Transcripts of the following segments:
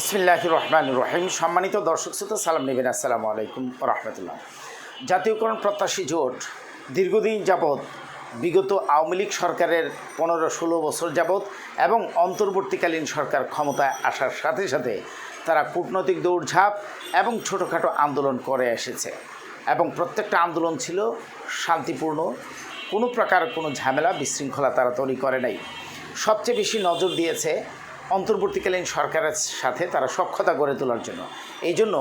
ইসমিল্লাহ রহমান রহিম। সম্মানিত দর্শক শ্রোতা, সালাম নেবেন। আসসালামু আলাইকুম রহমতুল্লাহ। জাতীয়করণ প্রত্যাশী জোট দীর্ঘদিন যাবৎ বিগত আওয়ামী লীগ সরকারের পনেরো ষোলো বছর যাবৎ এবং অন্তর্বর্তীকালীন সরকার ক্ষমতায় আসার সাথে সাথে তারা কূটনৈতিক দৌড়ঝাঁপ এবং ছোটোখাটো আন্দোলন করে এসেছে। এবং প্রত্যেকটা আন্দোলন ছিল শান্তিপূর্ণ, কোনো প্রকার কোনো ঝামেলা, বিশৃঙ্খলা তারা তৈরি করে নাই। সবচেয়ে বেশি নজর দিয়েছে অন্তর্বর্তীকালীন সরকারের সাথে তারা সক্ষতা গড়ে তোলার জন্য। এই জন্য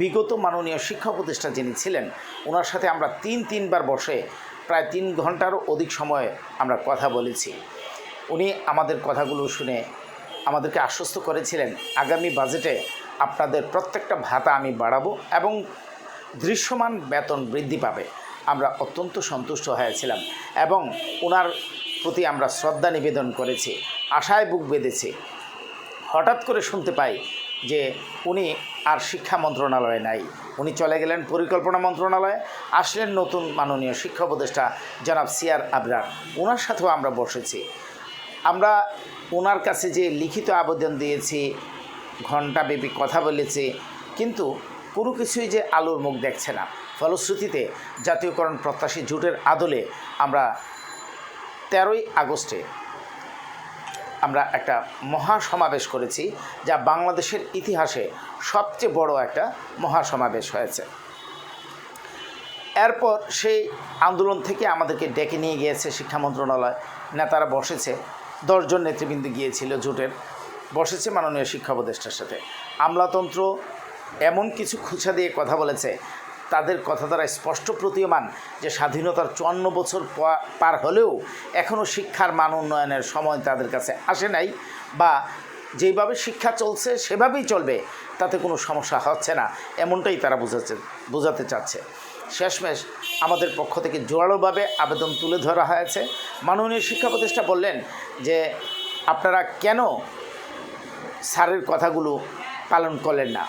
বিগত মাননীয় শিক্ষা উপদেষ্টা যিনি ছিলেন, ওনার সাথে আমরা তিন তিনবার বসে প্রায় তিন ঘন্টারও অধিক সময় আমরা কথা বলেছি। উনি আমাদের কথাগুলো শুনে আমাদেরকে আশ্বস্ত করেছিলেন, আগামী বাজেটে আপনাদের প্রত্যেকটা ভাতা আমি বাড়াবো এবং দৃশ্যমান বেতন বৃদ্ধি পাবে। আমরা অত্যন্ত সন্তুষ্ট হয়েছিলাম এবং ওনার প্রতি আমরা শ্রদ্ধা নিবেদন করেছি, আশায় বুক বেঁধেছি। হঠাৎ করে শুনতে পাই যে উনি আর শিক্ষা মন্ত্রণালয়ে নাই। উনি চলে গেলেন পরিকল্পনা মন্ত্রণালয়ে, আসলেন নতুন মাননীয় শিক্ষা উপদেষ্টা জনাব সিয়ার আবরার। ওনার সাথেও আমরা বসেছি। আমরা ওনার কাছে যে লিখিত আবেদন দিয়েছি, ঘণ্টাব্যাপী কথা বলেছি, কিন্তু কোনো কিছুই যে আলোর মুখ দেখছে না। ফলশ্রুতিতে জাতীয়করণ প্রত্যাশী জোটের আদলে আমরা তেরোই আগস্টে আমরা একটা মহাসমাবেশ করেছি যা বাংলাদেশের ইতিহাসে সবচেয়ে বড় একটা মহাসমাবেশ হয়েছে। এরপর সেই আন্দোলন থেকে আমাদেরকে ডেকে নিয়ে গিয়েছে শিক্ষা মন্ত্রণালয়। নেতারা বসেছে, দশজন নেতৃবৃন্দ গিয়েছিল জোটের, বসেছে মাননীয় শিক্ষা উপদেষ্টার সাথে। আমলাতন্ত্র এমন কিছু খুঁচা দিয়ে কথা বলেছে তাদের কথা দ্বারা স্পষ্ট প্রতীয়মান যে স্বাধীনতার চুয়ান্ন বছর পার হলেও এখনও শিক্ষার মান উন্নয়নের সময় তাদের কাছে আসে নাই বা যেভাবে শিক্ষা চলছে সেভাবেই চলবে, তাতে কোনো সমস্যা হচ্ছে না, এমনটাই তারা বোঝাচ্ছে, বোঝাতে চাচ্ছে। শেষমেশ আমাদের পক্ষ থেকে জোরালোভাবে আবেদন তুলে ধরা হয়েছে। মাননীয় শিক্ষা প্রতিষ্ঠা বললেন যে আপনারা কেন স্যারের কথাগুলো পালন করলেন না?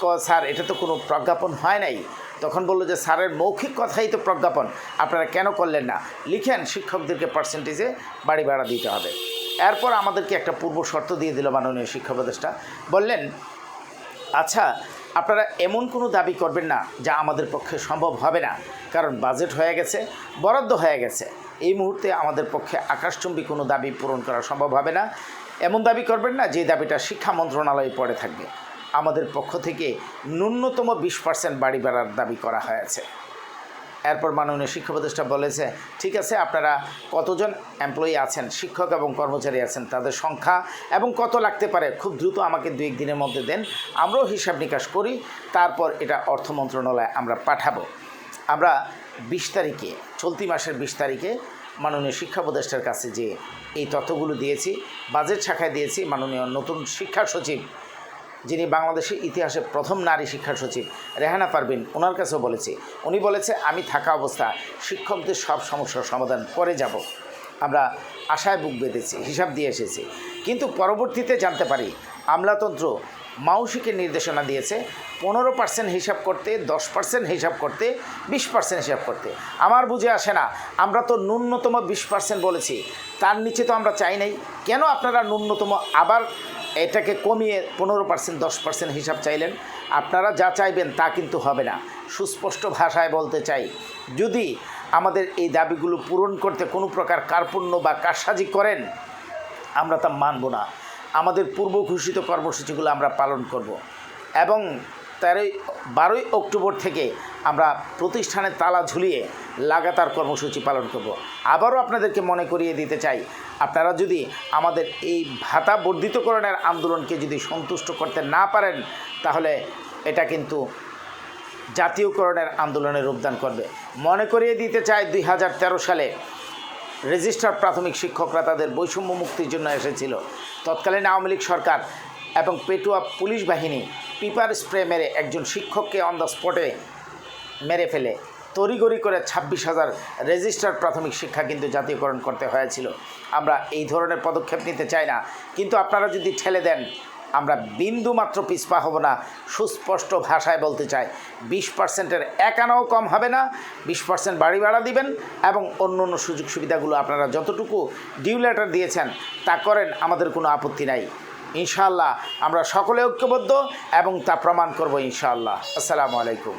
ক, স্যার, এটা তো কোনো প্রজ্ঞাপন হয় নাই। তখন বলল যে, স্যারের মৌখিক কথাই তো প্রজ্ঞাপন। আপনারা কেন করলেন না? লিখেন, শিক্ষকদেরকে পার্সেন্টেজে বাড়ি ভাড়া দিতে হবে। এরপর আমাদেরকে একটা পূর্ব শর্ত দিয়ে দিল মাননীয় শিক্ষা উপদেষ্টা। বললেন আচ্ছা আপনারা এমন কোনো দাবি করবেন না যা আমাদের পক্ষে সম্ভব হবে না। কারণ বাজেট হয়ে গেছে, বরাদ্দ হয়ে গেছে। এই মুহূর্তে আমাদের পক্ষে আকাশচুম্বী কোনো দাবি পূরণ করা সম্ভব হবে না। এমন দাবি করবেন না যে, দাবিটা শিক্ষা মন্ত্রণালয়ে পড়ে থাকবে। আমাদের পক্ষ থেকে ন্যূনতম বিশ পার্সেন্ট বাড়ি বাড়ার দাবি করা হয়েছে। এরপর মাননীয় শিক্ষা উপদেষ্টা বলেছে, ঠিক আছে, আপনারা কতজন এমপ্লয়ি আছেন, শিক্ষক এবং কর্মচারী আছেন, তাদের সংখ্যা এবং কত লাগতে পারে, খুব দ্রুত আমাকে দু একদিনের মধ্যে দেন। আমরাও হিসাব নিকাশ করি, তারপর এটা অর্থ মন্ত্রণালয়ে আমরা পাঠাবো। আমরা বিশ তারিখে, চলতি মাসের বিশ তারিখে মাননীয় শিক্ষা উপদেষ্টার কাছে যে এই তথ্যগুলো দিয়েছি, বাজেট শাখায় দিয়েছি, মাননীয় নতুন শিক্ষা সচিব যিনি বাংলাদেশের ইতিহাসে প্রথম নারী শিক্ষা সচিব, রেহানা পারবিন ওনার কাছেও বলেছি। উনি বলেছে, আমি থাকা অবস্থা শিক্ষকদের সব সমস্যার সমাধান করে যাব। আমরা আশায় বুক বেঁধেছি, হিসাব দিয়ে এসেছি। কিন্তু পরবর্তীতে জানতে পারি, আমলাতন্ত্র মাউসিকে নির্দেশনা দিয়েছে, পনেরো পার্সেন্ট হিসাব করতে, দশ পার্সেন্ট হিসাব করতে, বিশ পার্সেন্ট হিসাব করতে। আমার বুঝে আসে না, আমরা তো ন্যূনতম বিশ পার্সেন্ট বলেছি, তার নিচে তো আমরা চাই নাই। কেন আপনারা ন্যূনতম আবার এটাকে কমিয়ে পনেরো পার্সেন্ট, দশ পার্সেন্ট হিসাব চাইলেন। আপনারা যা চাইবেন তা কিন্তু হবে না। সুস্পষ্ট ভাষায় বলতে চাই, যদি আমাদের এই দাবিগুলো পূরণ করতে কোনো প্রকার কার্পণ্য বা কারসাজি করেন, আমরা তা মানব না। আমাদের পূর্ব ঘোষিত কর্মসূচিগুলো আমরা পালন করব। এবং তেরোই, বারোই অক্টোবর থেকে আমরা প্রতিষ্ঠানে তালা ঝুলিয়ে লাগাতার কর্মসূচি পালন করব। আবারও আপনাদেরকে মনে করিয়ে দিতে চাই, আপনারা যদি আমাদের এই ভাতা বর্ধিতকরণের আন্দোলনকে যদি সন্তুষ্ট করতে না পারেন, তাহলে এটা কিন্তু জাতীয়করণের আন্দোলনে রূপদান করবে। মনে করিয়ে দিতে চাই, দুই হাজার তেরো সালে রেজিস্টার প্রাথমিক শিক্ষকরা তাদের বৈষম্য মুক্তির জন্য এসেছিল। তৎকালীন আওয়ামী লীগ সরকার এবং পেটুয়া পুলিশ বাহিনী পিপার স্প্রে মেরে একজন শিক্ষককে অন দ্য স্পটে মেরে ফেলে। তড়িগড়ি করে ছাব্বিশ হাজার রেজিস্টার প্রাথমিক শিক্ষা কিন্তু জাতীয়করণ করতে হয়েছিল। আমরা এই ধরনের পদক্ষেপ নিতে চাই না। কিন্তু আপনারা যদি ঠেলে দেন, আমরা বিন্দু মাত্র পিছপা হব না, সুস্পষ্ট ভাষায় বলতে চাই। বিশ পার্সেন্টের এক আনাও কম হবে না, বিশ পার্সেন্ট বাড়ি ভাড়া দিবেন এবং অন্য অন্য সুযোগ সুবিধাগুলো আপনারা যতটুকু ডিউ লেটার দিয়েছেন, তা করেন, আমাদের কোনো আপত্তি নাই। ইনশাআল্লাহ আমরা সকলে ঐক্যবদ্ধ এবং তা প্রমাণ করব ইনশাআল্লাহ। আসসালামু আলাইকুম।